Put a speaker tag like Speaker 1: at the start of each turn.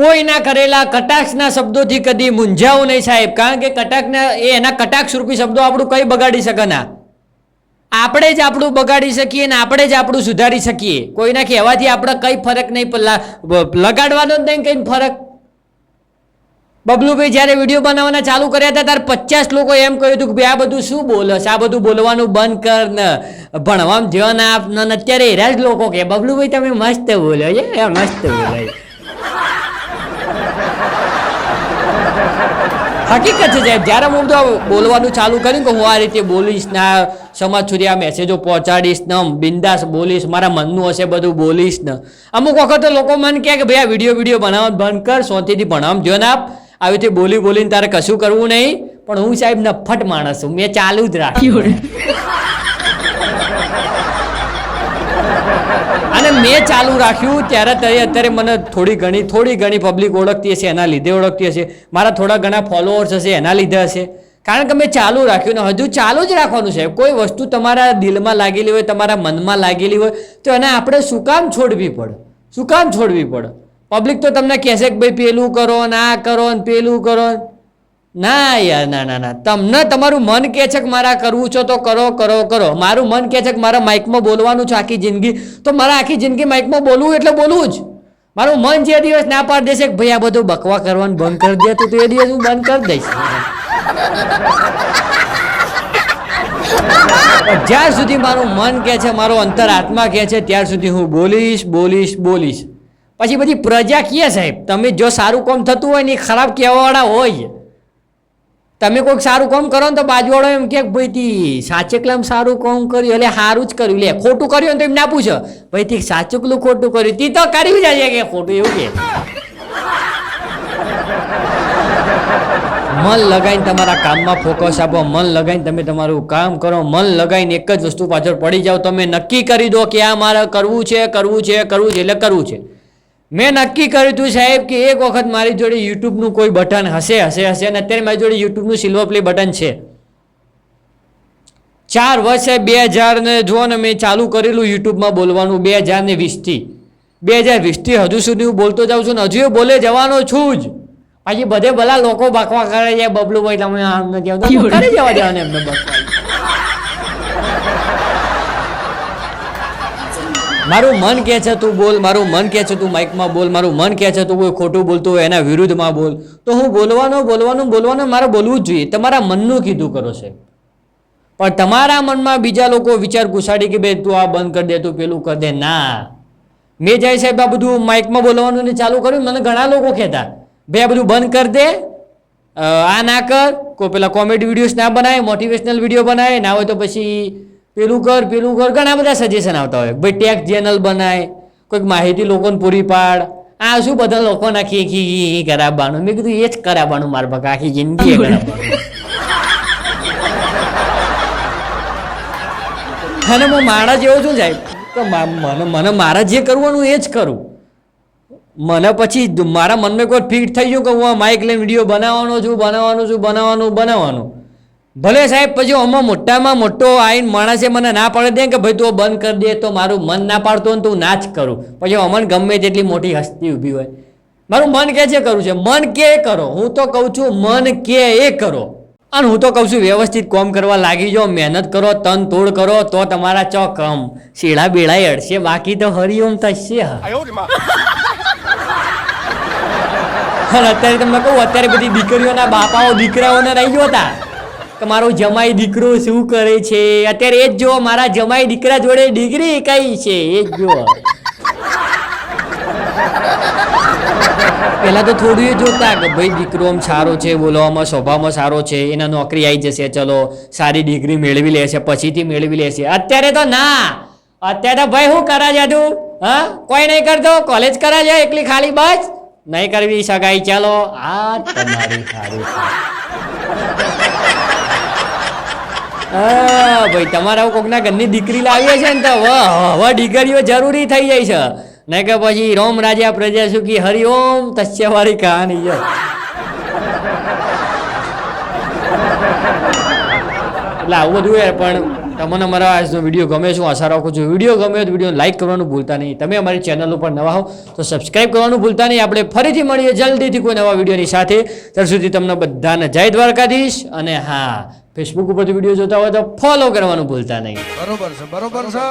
Speaker 1: કોઈના કરેલા કટાક્ષના શબ્દોથી કદી મૂંઝાવું નહીં સાહેબ. કારણ કે કટાક્ષના એ એના કટાક્ષ રૂપી શબ્દો આપણું કંઈ બગાડી શકે ના. આપણે જ આપણું બગાડી શકીએ ને આપણે જ આપણું સુધારી શકીએ. કોઈના કહેવાથી આપણે કંઈ ફરક નહીં લગાડવાનો જ નહીં કંઈ ફરક. બબલુભાઈ જ્યારે વીડિયો બનાવવાના ચાલુ કર્યા હતા, ત્યારે પચાસ લોકો એમ કહ્યું હતું કે આ બધું શું બોલસ આ બધું બોલવાનું બંધ કર ને. ભણવામાં ધ્યાન આપ ને. અત્યારે એરા જ લોકો કે, બબલુભાઈ, તમે મસ્ત બોલો છે. મસ્ત બોલો હકીકત છે, સાહેબ. જ્યારે હું તો બોલવાનું ચાલુ કર્યું કે હું આ રીતે બોલીશ ને સમાજ સુધી આ મેસેજો પહોંચાડીશ ને બિંદાસ બોલીશ, મારા મનનું હશે બધું બોલીશ ને. અમુક વખત લોકો મને કહે કે ભાઈ આ વીડિયો વીડિયો બનાવવાનું બંધ કર સોથી ભણાવ. જો આપ આવી રીતે બોલી બોલીને તારે કશું કરવું નહીં. પણ હું સાહેબ નફટ માણસ છું. મેં ચાલુ જ રાખ્યું અને મેં ચાલુ રાખ્યું ત્યારે ત્યારે અત્યારે મને થોડી ઘણી થોડી ઘણી પબ્લિક ઓળખતી હશે, એના લીધે ઓળખતી હશે. મારા થોડા ઘણા ફોલોઅર્સ હશે, એના લીધે હશે. કારણ કે મેં ચાલુ રાખ્યું ને હજુ ચાલુ જ રાખવાનું છે. કોઈ વસ્તુ તમારા દિલમાં લાગેલી હોય, તમારા મનમાં લાગેલી હોય, તો એને આપણે શું કામ છોડવી પડે? શું કામ છોડવી પડે? પબ્લિક તો તમને કહેશે કે ભાઈ, પેલું કરો ને આ કરો ને પેલું કરો ને. ના યાર, ના ના ના. તમને તમારું મન કહે છે કે મારા કરવું છો તો કરો કરો કરો. મારું મન કહે છે કે મારા માઇકમાં બોલવાનું છે આખી જિંદગી. તો મારા આખી જિંદગી માઇકમાં બોલવું એટલે બોલવું જ. મારું મન જે દિવસ ના પાડી દેશે કે ભાઈ આ બધું બકવા કરવાનું બંધ કરી દે, તો એ દિવસ હું બંધ કરી દઈશ. જ્યાં સુધી મારું મન કહે છે, મારો અંતર આત્મા કહે છે ત્યાર સુધી હું બોલીશ બોલીશ બોલીશ. પછી બધી પ્રજા કહે સાહેબ? તમે જો સારું કામ થતું હોય ને ખરાબ કહેવાવાળા હોય. તમે કોઈક સારું કામ કરો ને તો બાજુવાળો એમ કે ભાઈ તી સાચેકલામ સારું કામ કર્યું, એટલે સારું જ કર્યું. લે, ખોટું કર્યું ને તો એમ ના પૂછો. ભાઈ તી સાચુકલું ખોટું કર્યું. તી તો કરી જાય કે ખોટું એવું કે. મન લગાવીને તમારા કામમાં ફોકસ આપો, મન લગાવીને તમે તમારું કામ કરો, મન લગાવીને એક જ વસ્તુ પાછળ પડી જાઓ. તમે નક્કી કરી દો કે આ મારે કરવું છે કરવું છે કરવું છે, એટલે કરવું છે. મેં નક્કી કર્યું હતું સાહેબ કે એક વખત મારી જોડે યુટ્યુબનું કોઈ બટન હશે હશે હશે અને અત્યારે મારી જોડે યુટ્યુબનું સિલ્વર પ્લે બટન છે. ચાર વર્ષે બે હજાર ને જુઓ ને મેં ચાલુ કરેલું યુટ્યુબમાં બોલવાનું બે હજાર ને વીસથી. બે હજાર વીસથી હજુ સુધી હું બોલતો જાઉં છું ને હજુ એ બોલે જવાનો છું જ. પછી બધે ભલા લોકો બકવા કરે છે બબલું ભાઈ તમે આમ નથી આવતા જવા દેવાને એમને બકવા મારું મન કહે છે, તું બોલ. મારું મન કહે છે, તું માઇકમાં બોલ. મારું મન કહે છે, તું કોઈ ખોટું બોલતું હોય એના વિરુદ્ધમાં બોલ. તો હું બોલવાનું બોલવાનું બોલવાનું મારે બોલવું જ જોઈએ. તમારા મનનું કીધું કરો છે. પણ તમારા મનમાં બીજા લોકો વિચાર ઘુસાડી કે ભાઈ તું આ બંધ કરી દે, તું પેલું કરી દે. ના. મેં જાય સાહેબ આ બધું માઇકમાં બોલવાનું ને ચાલુ કર્યું. મને ઘણા લોકો કહેતા ભાઈ આ બધું બંધ કરી દે. આ ના કર. કોઈ પેલા કોમેડી વિડીયોઝ ના બનાવે મોટિવેશનલ વીડિયો બનાવે ના હોય તો પછી પેલું કર પેલું કર ઘણા બધા સજેશન આવતા હોય. ભાઈ ટેક ચેનલ બનાય કોઈક માહિતી લોકોને પૂરી પાડ. આ શું બધા લોકો નાખી ખી કરાવવાનું? મેં કીધું એ જ કરાવવાનું મારા બકા આખી જિંદગી કરાવવાનું. અને હું માણસ જેવો છું સાહેબ તો મને મને મારા જે કરવાનું એ જ કરું. મને પછી મારા મનમાં કોઈ ફિટ થઈ ગયું કે હું આ માઇક લઈને વીડિયો બનાવવાનો છું બનાવવાનું છું બનાવવાનું બનાવવાનું. ભલે સાહેબ પછી આમાં મોટામાં મોટો આઈન માણસે મને ના પાડી દે કે ભાઈ તું બંધ કરી દે તો મારું મન ના પાડતો ને તું ના જ કરું. પછી અમન ગમે તેટલી મોટી હસ્તી ઊભી હોય. મારું મન કે છે કરવું છે? મન કે કરો. હું તો કહું છું મન કે એ કરો. અને હું તો કહું છું વ્યવસ્થિત કોમ કરવા લાગી જાઓ મહેનત કરો તન તોડ કરો તો તમારા ચો કમ શેડા બેડા અડશે બાકી તો હરિઓમ થશે. અત્યારે તમને કહું અત્યારે બધી દીકરીઓના બાપાઓ દીકરાઓને રહી ગયો હતા કે મારો જમાઈ દીકરો શું કરે છે? અત્યારે એ જ જુઓ, મારા જમાઈ દીકરા જોડે ડિગ્રી કઈ છે? એ જ જુઓ. પહેલા તો થોડું એ જોતા કે ભાઈ દીકરો આમ સારો છે, બોલવામાં, સ્વભાવમાં સારો છે, એના નોકરી આવી જશે, ચલો, સારી ડિગ્રી મેળવી લેશે, પછીથી મેળવી લેશે. અત્યારે તો ના. અત્યારે તો ભાઈ શું કરા તું હા? કોઈ નહીં કરતો? કોલેજ કરા જાય એકલી ખાલી બસ? નહીં કરવી, સગાઈ, ચાલો. આ તમારી સારી હા, ભાઈ, તમારા કોકના ઘરની દીકરી લાવીએ છે ને તો હવે દીકરીઓ જરૂરી થઈ જાય છે. ને કે પછી રોમ રાજા પ્રજા સુખી હરિઓમ તસ્યવાળી કહાની છે. એટલે આવું બધું એ, પણ તમને અમારા આજનો વીડિયો ગમે શું આશા રાખું છું. વીડિયો ગમે તો વીડિયો લાઇક કરવાનું ભૂલતા નહીં. તમે અમારી ચેનલ ઉપર નવા હો તો સબસ્ક્રાઇબ કરવાનું ભૂલતા નહીં. આપણે ફરીથી મળીએ જલ્દીથી કોઈ નવા વિડીયોની સાથે. ત્યાર સુધી તમને બધાને જય દ્વારકાધીશ અને હા ફેસબુક ઉપર વીડિયો જોતા હોય તો ફોલો કરવાનું ભૂલતા નહીં.
Speaker 2: બરોબર છે બરોબર છે